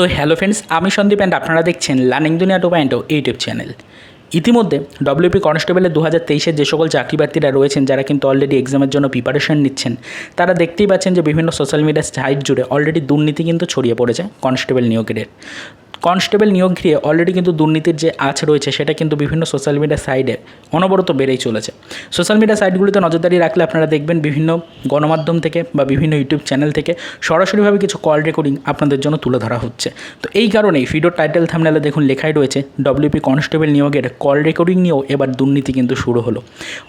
তো hello friends আমি Sandeep and আপনারা দেখছেন learning Duniya two point YouTube channel ইতিমধ্যে ডব্লিউপি কনস্টেবলের দু হাজার তেইশের যে সকল চাকরি প্রার্থীরা রয়েছেন, যারা কিন্তু অলরেডি এক্সামের জন্য প্রিপারেশন নিচ্ছেন, তারা দেখতেই পাচ্ছেন যে বিভিন্ন সোশ্যাল মিডিয়া সাইট জুড়ে অলরেডি দুর্নীতি কিন্তু ছড়িয়ে পড়েছে কনস্টেবল নিয়োগের। কনস্টেবল নিয়োগ ঘিরে অলরেডি কিন্তু দুর্নীতির যে আঁচ রয়েছে, সেটা কিন্তু বিভিন্ন সোশ্যাল মিডিয়া সাইডে অনবরত বেড়েই চলেছে। সোশ্যাল মিডিয়া সাইটগুলিতে নজরদারি রাখলে আপনারা দেখবেন বিভিন্ন গণমাধ্যম থেকে বা বিভিন্ন ইউটিউব চ্যানেল থেকে সরাসরিভাবে কিছু কল রেকর্ডিং আপনাদের জন্য তুলে ধরা হচ্ছে। তো এই কারণেই ভিডিও টাইটেল থামনেলে দেখুন লেখাই রয়েছে ডব্লিউপি কনস্টেবল নিয়োগের কল রেকর্ডিং নিয়েও এবার দুর্নীতি কিন্তু শুরু হলো।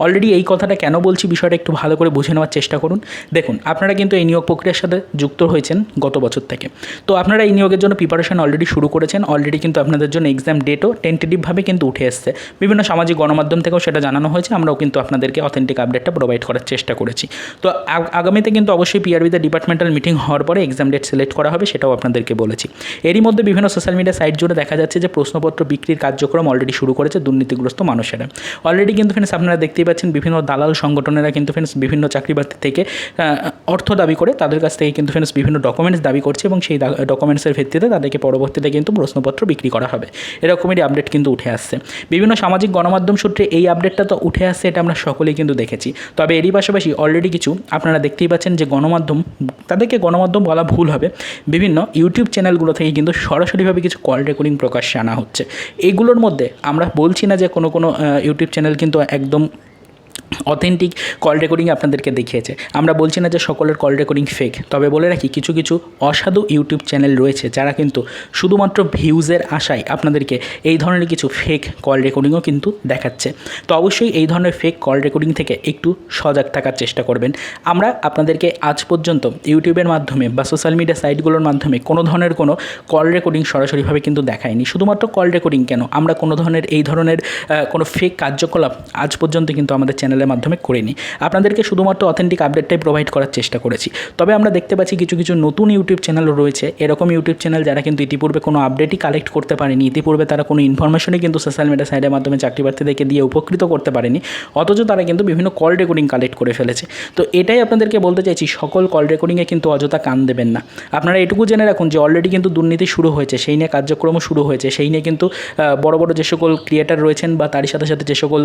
অলরেডি এই কথাটা কেন বলছি বিষয়টা একটু ভালো করে বুঝে নেওয়ার চেষ্টা করুন। দেখুন, আপনারা কিন্তু এই নিয়োগ প্রক্রিয়ার সাথে যুক্ত হয়েছেন গত বছর থেকে। তো আপনারা এই নিয়োগের জন্য প্রিপারেশন অলরেডি শুরু করেছেন অলরেডি কিন্তু আপনাদের জন্য এক্সাম ডেটও টেন্টেটিভভাবে কিন্তু উঠে এসছে। বিভিন্ন সামাজিক গণমাধ্যম থেকেও সেটা জানানো হয়েছে, আমরাও কিন্তু আপনাদেরকে অথেন্টিক আপডেটটা প্রোভাইড করার চেষ্টা করেছি। তো আগ- আগামীতে কিন্তু অবশ্যই পিআরবিতে ডিপার্টমেন্টাল মিটিং হওয়ার পরে এক্সাম ডেট সিলেক্ট করা হবে, সেটাও আপনাদেরকে বলেছি। এরই মধ্যে বিভিন্ন সোশ্যাল মিডিয়া সাইট জুড়ে দেখা যাচ্ছে যে প্রশ্নপত্র বিক্রির কার্যক্রম অলরেডি শুরু করেছে দুর্নীতিগ্রস্ত মানুষেরা। অলরেডি কিন্তু ফ্রেন্ডস আপনারা দেখতেই পাচ্ছেন বিভিন্ন দালাল সংগঠনেরা কিন্তু ফ্রেন্ডস বিভিন্ন চাকরি প্রার্থী থেকে অর্থ দাবি করে তাদের কাছ থেকে কিন্তু ফ্রেন্ডস বিভিন্ন ডকুমেন্টস দাবি করছে এবং সেই ডকুমেন্টসের ভিত্তিতে তাদেরকে পরবর্তীতে কিন্তু প্রশ্নপত্র বিক্রি করা হবে। এরকমেরই আপডেট কিন্তু উঠে আসছে। বিভিন্ন সামাজিক গণমাধ্যম সূত্রে এই আপডেটটা তো উঠে আসছে, এটা আমরা সকলেই কিন্তু দেখেছি। তবে এরই পাশাপাশি অলরেডি কিছু আপনারা দেখতেই পাচ্ছেন যে গণমাধ্যম, তাদেরকে গণমাধ্যম বলা ভুল হবে। বিভিন্ন ইউটিউব চ্যানেলগুলো থেকে কিন্তু সরাসরিভাবে কিছু কল রেকর্ডিং প্রকাশ্যে আনা হচ্ছে। এইগুলোর মধ্যে আমরা বলছি না যে কোনো কোনো ইউটিউব চ্যানেল কিন্তু একদম অথেন্টিক কল রেকর্ডিং আপনাদেরকে দেখিয়েছে। আমরা বলছি না যে সকলের কল রেকর্ডিং ফেক তবে বলে রাখি, কিছু কিছু অসাধু ইউটিউব চ্যানেল রয়েছে, যারা কিন্তু শুধুমাত্র ভিউজের আশায় আপনাদেরকে এই ধরনের কিছু ফেক কল রেকর্ডিংও কিন্তু দেখাচ্ছে। তো অবশ্যই এই ধরনের ফেক কল রেকর্ডিং থেকে একটু সজাগ থাকার চেষ্টা করবেন। আমরা আপনাদেরকে আজ পর্যন্ত ইউটিউবের মাধ্যমে বা সোশ্যাল মিডিয়া সাইটগুলোর মাধ্যমে কোনো ধরনের কোনো কল রেকর্ডিং সরাসরিভাবে কিন্তু দেখাইনি। শুধুমাত্র কল রেকর্ডিং কেন? আমরা কোনো ধরনের, এই ধরনের কোনো ফেক কার্যকলাপ আজ পর্যন্ত কিন্তু আমাদের চ্যানেলের মাধ্যমে করিনি। আপনাদেরকে শুধুমাত্র অথেন্টিক আপডেটটাই প্রোভাইড করার চেষ্টা করেছি। তবে আমরা দেখতে পাচ্ছি কিছু কিছু নতুন ইউটিউব চ্যানেলও রয়েছে। এরকম ইউটিউব চ্যানেল যারা কিন্তু ইতিপূর্বে কোনো আপডেটই কালেক্ট করতে পারেনি, ইতিপূর্বে তারা কোনো ইনফরমেশনই কিন্তু সোশ্যাল মিডিয়া সাইডের মাধ্যমে চাকরি প্রার্থীদেরকে দিয়ে উপকৃত করতে পারেনি, অথচ তারা কিন্তু বিভিন্ন কল রেকর্ডিং কালেক্ট করে ফেলেছে। তো এটাই আপনাদেরকে বলতে চাইছি, সকল কল রেকর্ডিংয়ে কিন্তু অযথা কান দেবেন না। আপনারা এটুকু জেনে রাখুন যে অলরেডি কিন্তু দুর্নীতি শুরু হয়েছে, সেই নিয়ে কার্যক্রমও শুরু হয়েছে, সেই নিয়ে কিন্তু বড় বড় যে সকল ক্রিয়েটার রয়েছেন বা তারই সাথে সাথে যে সকল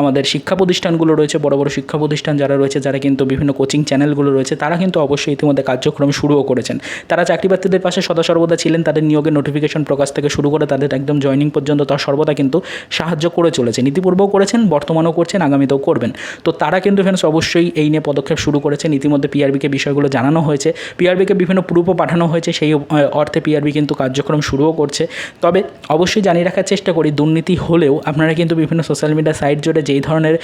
আমাদের শিক্ষা প্রতিষ্ঠানগুলো রয়েছে, বড় বড় শিক্ষা প্রতিষ্ঠান যারা রয়েছে, যারা কিন্তু বিভিন্ন কোচিং চ্যানেলগুলো রয়েছে, তারা কিন্তু অবশ্যই ইতিমধ্যে কার্যক্রম শুরুও করেছেন। তারা চাকরি প্রার্থীদের পাশে সদা সর্বদা ছিলেন, তাদের নিয়োগের নোটিফিকেশন প্রকাশ থেকে শুরু করে তাদের একদম জয়নিং পর্যন্ত তারা সর্বদা কিন্তু সাহায্য করে চলেছেন। ইতিপূর্বেও করেছেন, বর্তমানেও করছেন, আগামীতেও করবেন। তো তারা কিন্তু ফ্রেন্ডস অবশ্যই এই নিয়ে পদক্ষেপ শুরু করেছেন। ইতিমধ্যে পিআরবিকে বিষয়গুলো জানানো হয়েছে। পিআরবিকে বিভিন্ন প্রুফও পাঠানো হয়েছে, সেই অর্থে পিআরবি কিন্তু কার্যক্রম শুরুও করছে। তবে অবশ্যই জানিয়ে রাখার চেষ্টা করি, দুর্নীতি হলেও আপনারা কিন্তু বিভিন্ন সোশ্যাল মিডিয়া সাইট জুড়ে যেই ধরনের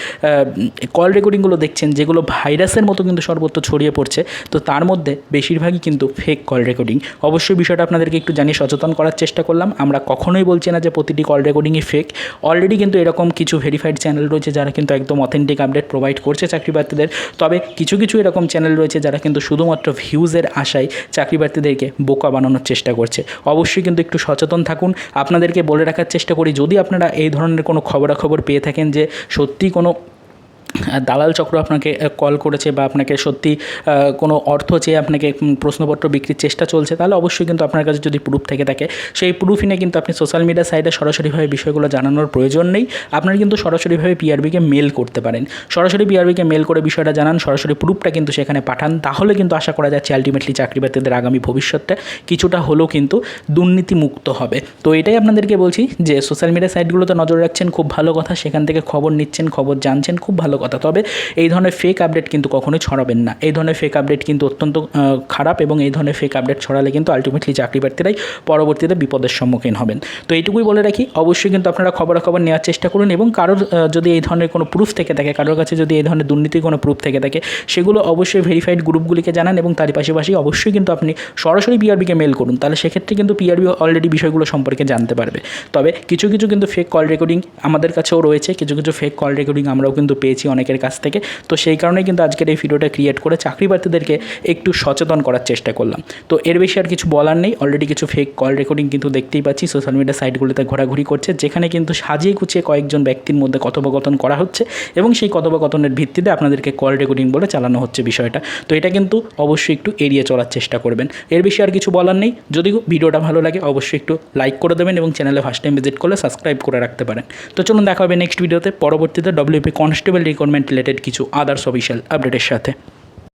কল রেকর্ডিংগুলো দেখছেন, যেগুলো ভাইরাসের মতো কিন্তু সর্বত্র ছড়িয়ে পড়ছে, তো তার মধ্যে বেশিরভাগই কিন্তু ফেক কল রেকর্ডিং অবশ্যই বিষয়টা আপনাদেরকে একটু জানিয়ে সচেতন করার চেষ্টা করলাম। আমরা কখনোই বলছি না যে প্রতিটি কল রেকর্ডিংই ফেক অলরেডি কিন্তু এরকম কিছু ভেরিফাইড চ্যানেল রয়েছে যারা কিন্তু একদম অথেন্টিক আপডেট প্রোভাইড করছে চাকরি প্রার্থীদের তবে কিছু কিছু এরকম চ্যানেল রয়েছে যারা কিন্তু শুধুমাত্র ভিউজের আশায় চাকরি প্রার্থীদেরকে বোকা বানানোর চেষ্টা করছে। অবশ্যই কিন্তু একটু সচেতন থাকুন। আপনাদেরকে বলে রাখার চেষ্টা করি, যদি আপনারা এই ধরনের কোনো খবরাখবর পেয়ে থাকেন যে সত্যি কোনো দালাল চক্র আপনাকে কল করেছে বা আপনাকে সত্যি কোনো অর্থ চেয়ে আপনাকে প্রশ্নপত্র বিক্রির চেষ্টা চলছে, তাহলে অবশ্যই কিন্তু আপনার কাছে যদি প্রুফ থেকে থাকে, সেই প্রুফ নিয়ে কিন্তু আপনি সোশ্যাল মিডিয়া সাইটে সরাসরিভাবে বিষয়গুলো জানানোর প্রয়োজন নেই। আপনারা কিন্তু সরাসরিভাবে পিআরবিকে মেল করতে পারেন। সরাসরি পিআরবিকে মেল করে বিষয়টা জানান, সরাসরি প্রুফটা কিন্তু সেখানে পাঠান, তাহলে কিন্তু আশা করা যাচ্ছে আলটিমেটলি চাকরি প্রার্থীদের আগামী ভবিষ্যৎটা কিছুটা হলেও কিন্তু দুর্নীতিমুক্ত হবে। তো এটাই আপনাদেরকে বলছি যে সোশ্যাল মিডিয়া সাইটগুলোতে নজর রাখছেন, খুব ভালো কথা, সেখান থেকে খবর নিচ্ছেন, খবর জানছেন, খুব ভালো কথা। তবে এই ধরনের ফেক আপডেট কিন্তু কখনোই ছড়াবেন না। এই ধরনের ফেক আপডেট কিন্তু অত্যন্ত খারাপ এবং এই ধরনের ফেক আপডেট ছড়ালে কিন্তু আলটিমেটলি চাকরি প্রার্থীরাই পরবর্তীতে বিপদের সম্মুখীন হবেন। তো এইটুকুই বলে রাখি, অবশ্যই কিন্তু আপনারা খবরাখবর নেওয়ার চেষ্টা করুন এবং কারোর যদি এই ধরনের কোনো প্রুফ থেকে থাকে, কারোর কাছে যদি এই ধরনের দুর্নীতির কোনো প্রুফ থেকে থাকে, সেগুলো অবশ্যই ভেরিফাইড গ্রুপগুলিকে জানান এবং তারই পাশাপাশি অবশ্যই কিন্তু আপনি সরাসরি পিআরবিকে মেল করুন। তাহলে সেক্ষেত্রে কিন্তু পিআরবি অলরেডি বিষয়গুলো সম্পর্কে জানতে পারবে। তবে কিছু কিছু কিন্তু ফেক কল রেকর্ডিং আমাদের কাছেও রয়েছে, কিছু কিছু ফেক কল রেকর্ডিং আমরাও কিন্তু পেয়েছি। অনেকের কাছ থেকে। তো সেই কারণেই কিন্তু আজকের এই ভিডিওটা ক্রিয়েট করে চাকরি প্রার্থীদেরকে একটু সচেতন করার চেষ্টা করলাম। তো এর বেশি আর কিছু বলার নেই। অলরেডি কিছু ফেক কল রেকর্ডিং কিন্তু দেখতেই পাচ্ছি। সোশ্যাল মিডিয়া সাইটগুলোতে ঘোরাঘুরি করছে, যেখানে কিন্তু সাজিয়ে গুছিয়ে কয়েকজন ব্যক্তির মধ্যে কথোপকথন করা হচ্ছে এবং সেই কথোপকথনের ভিত্তিতে আপনাদেরকে কল রেকর্ডিং বলে চালানো হচ্ছে বিষয়টা। তো এটা কিন্তু অবশ্যই একটু এড়িয়ে চলার চেষ্টা করবেন। এর বেশি আর কিছু বলার নেই। যদি ভিডিওটা ভালো লাগে, অবশ্যই একটু লাইক করে দেবেন এবং চ্যানেলে ফার্স্ট টাইম ভিজিট করলে সাবস্ক্রাইব করে রাখতে পারেন। তো চলুন দেখা হবে নেক্সট ভিডিওতে পরবর্তীতে ডব্লিউপি কনস্টেবল রিক্রুটমেন্ট রিলেটেড কিছু আদার্স অফিসিয়াল আপডেটের সাথে